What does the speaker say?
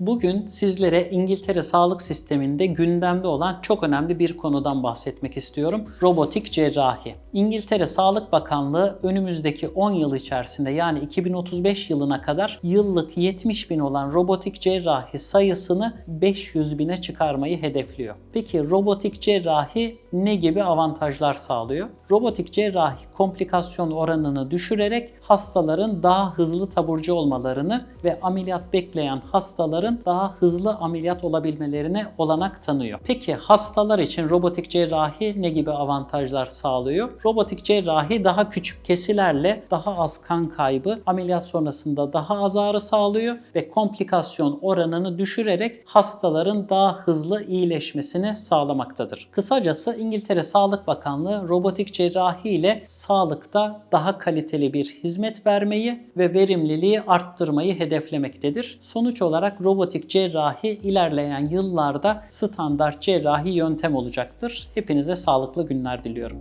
Bugün sizlere İngiltere sağlık sisteminde gündemde olan çok önemli bir konudan bahsetmek istiyorum. Robotik cerrahi. İngiltere Sağlık Bakanlığı önümüzdeki 10 yıl içerisinde yani 2035 yılına kadar yıllık 70 bin olan robotik cerrahi sayısını 500 bine çıkarmayı hedefliyor. Peki robotik cerrahi ne gibi avantajlar sağlıyor? Robotik cerrahi komplikasyon oranını düşürerek hastaların daha hızlı taburcu olmalarını ve ameliyat bekleyen hastaların daha hızlı ameliyat olabilmelerine olanak tanıyor. Peki hastalar için robotik cerrahi ne gibi avantajlar sağlıyor? Robotik cerrahi daha küçük kesilerle daha az kan kaybı, ameliyat sonrasında daha az ağrı sağlıyor ve komplikasyon oranını düşürerek hastaların daha hızlı iyileşmesini sağlamaktadır. Kısacası İngiltere Sağlık Bakanlığı robotik cerrahi ile sağlıkta daha kaliteli bir hizmet vermeyi ve verimliliği arttırmayı hedeflemektedir. Sonuç olarak robotik cerrahi ilerleyen yıllarda standart cerrahi yöntem olacaktır. Hepinize sağlıklı günler diliyorum.